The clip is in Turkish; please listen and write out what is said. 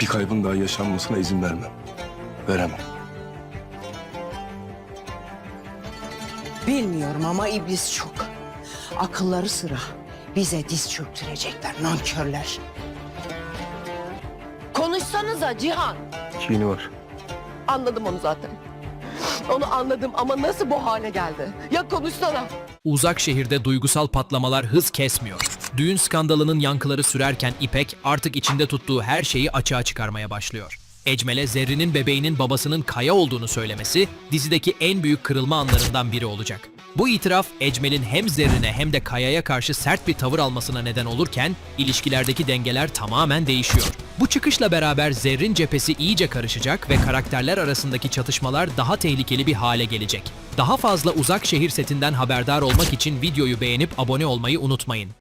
Bir kaybın daha yaşanmasına izin vermem. Veremem. Bilmiyorum ama iblis çok. Akılları sıra. Bize diz çöktürecekler nankörler. Konuşsanıza Cihan. Kini var. Anladım onu zaten. Onu anladım ama nasıl bu hale geldi? Ya konuşsana. Uzak şehirde duygusal patlamalar hız kesmiyor. Düğün skandalının yankıları sürerken İpek artık içinde tuttuğu her şeyi açığa çıkarmaya başlıyor. Ecmel'e Zerrin'in bebeğinin babasının Kaya olduğunu söylemesi dizideki en büyük kırılma anlarından biri olacak. Bu itiraf Ecmel'in hem Zerrin'e hem de Kaya'ya karşı sert bir tavır almasına neden olurken ilişkilerdeki dengeler tamamen değişiyor. Bu çıkışla beraber Zerrin cephesi iyice karışacak ve karakterler arasındaki çatışmalar daha tehlikeli bir hale gelecek. Daha fazla uzak şehir setinden haberdar olmak için videoyu beğenip abone olmayı unutmayın.